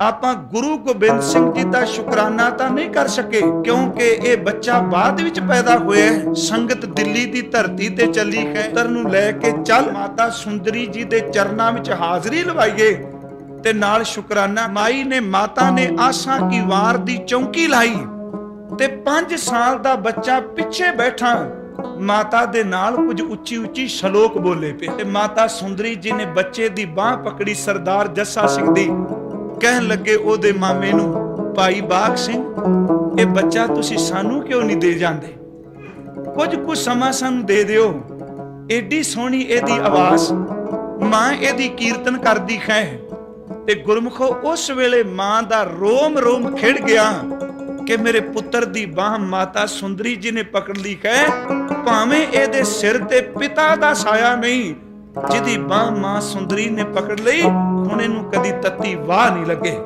ਆਪਾਂ ਗੁਰੂ ਗੋਬਿੰਦ ਸਿੰਘ ਜੀ ਦਾ ਸ਼ੁਕਰਾਨਾ ਤਾਂ ਨਹੀਂ ਕਰ ਸਕੇ, ਕਿਉਂਕਿ ਇਹ ਬੱਚਾ ਬਾਅਦ ਵਿੱਚ ਪੈਦਾ ਹੋਇਆ ਹੈ। ਸੰਗਤ ਦਿੱਲੀ ਦੀ ਧਰਤੀ ਤੇ ਚੱਲੀ ਹੈ। ਤਰ ਨੂੰ ਲੈ ਕੇ ਚੱਲ ਮਾਤਾ ਸੁੰਦਰੀ ਜੀ ਦੇ ਚਰਨਾਂ ਵਿੱਚ ਹਾਜ਼ਰੀ ਲਵਾਈਏ ਤੇ ਨਾਲ ਸ਼ੁਕਰਾਨਾ, ਮਾਈ ਨੇ, ਮਾਤਾ ਨੇ ਆਸਾਂ ਕੀ ਵਾਰ ਦੀ ਚੌਂਕੀ ਲਾਈ ਤੇ 5 ਸਾਲ ਦਾ ਬੱਚਾ ਪਿੱਛੇ ਬੈਠਾ। ਮਾਤਾ ਦੇ ਨਾਲ ਕੁਝ ਉੱਚੀ ਉੱਚੀ ਸ਼ਲੋਕ ਬੋਲੇ ਪਏ ਤੇ ਮਾਤਾ ਸੁੰਦਰੀ ਜੀ ਨੇ ਬੱਚੇ ਦੀ ਬਾਹ ਪਕੜੀ ਸਰਦਾਰ ਜੱਸਾ ਸਿੰਘ ਦੀ ਕਹਿਣ ਲੱਗੇ ਉਹਦੇ ਮਾਮੇ ਨੂੰ, ਭਾਈ ਬਾਗ ਸਿੰਘ, ਇਹ ਬੱਚਾ ਤੁਸੀਂ ਸਾਨੂੰ ਕਿਉਂ ਨਹੀਂ ਦੇ ਜਾਂਦੇ? ਕੁਝ ਕੁ ਸਮਾਂ ਸਾਨੂੰ ਦੇ ਦਿਓ। ਏਡੀ ਸੋਹਣੀ ਇਹਦੀ ਆਵਾਜ਼, ਮਾਂ ਇਹਦੀ ਕੀਰਤਨ ਕਰਦੀ ਹੈ ਤੇ ਗੁਰਮੁਖੋ ਉਸ ਵੇਲੇ ਮਾਂ ਦਾ ਰੋਮ ਰੋਮ ਖਿੜ ਗਿਆ ਕਿ ਮੇਰੇ ਪੁੱਤਰ ਦੀ ਬਾਹ ਮਾਤਾ ਸੁੰਦਰੀ ਜੀ ਨੇ ਪਕੜ ਲਈ ਹੈ ਭਾਵੇਂ ਇਹਦੇ ਸਿਰ ਤੇ ਪਿਤਾ ਦਾ ਸਾਇਆ ਨਹੀਂ, ਜਿਹਦੀ ਬਾਹ ਮਾਂ ਸੁੰਦਰੀ ਨੇ ਪਕੜ ਲਈ ਹੁਣ ਇਹਨੂੰ ਕਦੀ ਤੱਤੀ ਵਾਹ ਨਹੀਂ ਲੱਗੇ।